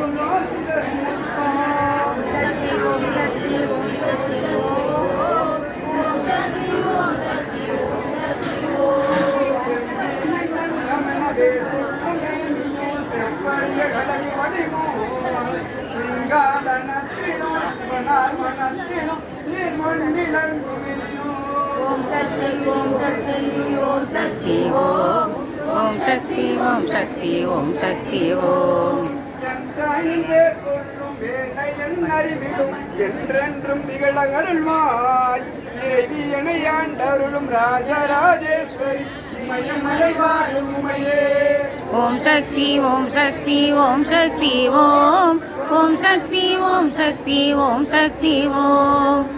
மாதுளம் சிதறும் முத்தம் சக்தி ஓம் சக்தி ஓம் சக்தி ஓம் ஓம் சக்தி ஓம் சக்தி ஓம் சக்தி ஓம் ஓம் சக்தி ஓம் சக்தி ஓம் அன்பே ஓம் வேலை என் அறிவிலும் என்றென்றும் திகழ அருள்வாய் இறைவி என ஆண்டருளும் ராஜராஜேஸ்வரி இமயமலை வாழும் உமையே. ஓம் சக்தி ஓம் சக்தி ஓம் சக்தி ஓம். ஓம் சக்தி ஓம் சக்தி ஓம் சக்தி ஓம்.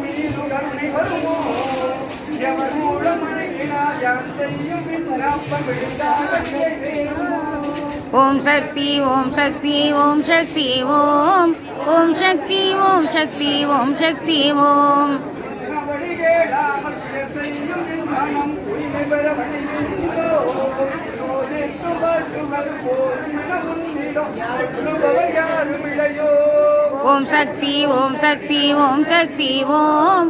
எவர் மூலம் அணுகினார் யான் செய்யும் ஓம் சக்தி ஓம் சக்தி ஓம் சக்தி ஓம். ஓம் சக்தி ஓம் சக்தி ஓம் சக்தி ஓம். ஓம் சக்தி ஓம் சக்தி ஓம் சக்தி ஓம்.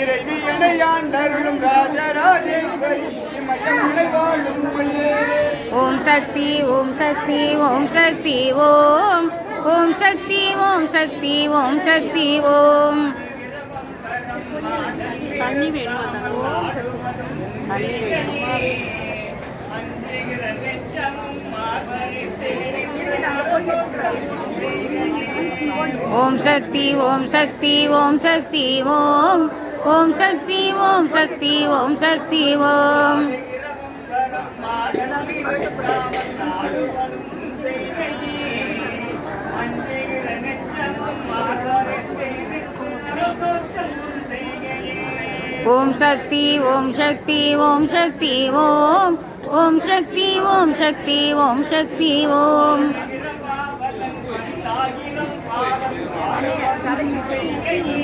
இறைவி எனையாண்டருளும் ராஜராஜேஸ்வரி இமயம் நிலை வாழும் ஓம் சக்தி ஓம் சக்தி ஓம் சக்தி ஓம். ஓம் சக்தி ஓம் சக்தி ஓம் சக்தி ஓம். ஓம் சக்தி ஓம் சக்தி ஓம் சக்தி ஓம் ஓம். ओम शक्ति ओम शक्ति ओम शक्ति, ओम। ओम शक्ति ओम शक्ति ओम शक्ति, ओम। ओम शक्ति ओम शक्ति ओम शक्ति, ओम। Thank you.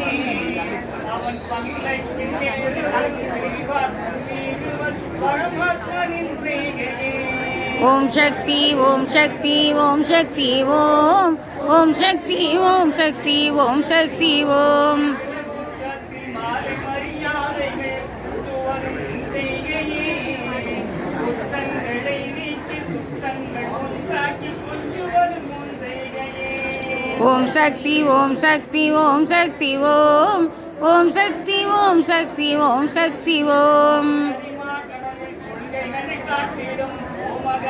ओम शक्ति ओम शक्ति ओम शक्ति ओम ओम शक्ति ओम शक्ति ओम शक्ति ओम ओम शक्ति ओम शक्ति ओम शक्ति ओम ओम शक्ति ओम शक्ति ओम शक्ति ओम, शक्ति, ओम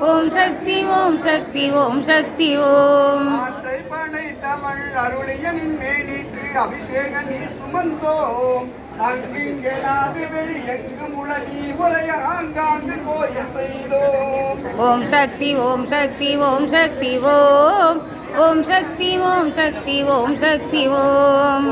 ஓம் சக்தி ஓம் சக்தி ஓம் சக்தி ஓம். காற்றை படைத்தவள் அருளியனின் மேனிற்கு அபிஷேக நீர் சுமந்தோம். ஓம் சக்தி ஓம் சக்தி ஓம் சக்தி ஓம். ஓம் சக்தி ஓம் சக்தி ஓம் சக்தி ஓம்.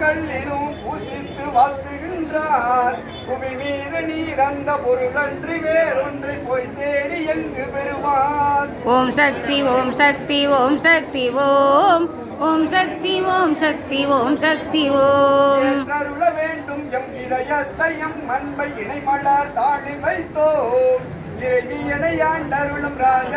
கல்லிலும் பூசித்து வாழ்த்துகின்றார். புவி மீது நீர் அந்த பொருளன்றி வேறொன்றை போய் தேடி எங்கு பெறுவார்? ஓம் சக்தி ஓம் சக்தி ஓம் சக்தி ஓம். ஓம் சக்தி ஓம் சக்தி ஓம் சக்தி ஓம். ஏற்றருள வேண்டும் எம் இதயத்தை எம் அன்பை இணைமலர் தாளில் வைத்தோம். இறைவி என ஆண்டருளும் ராஜ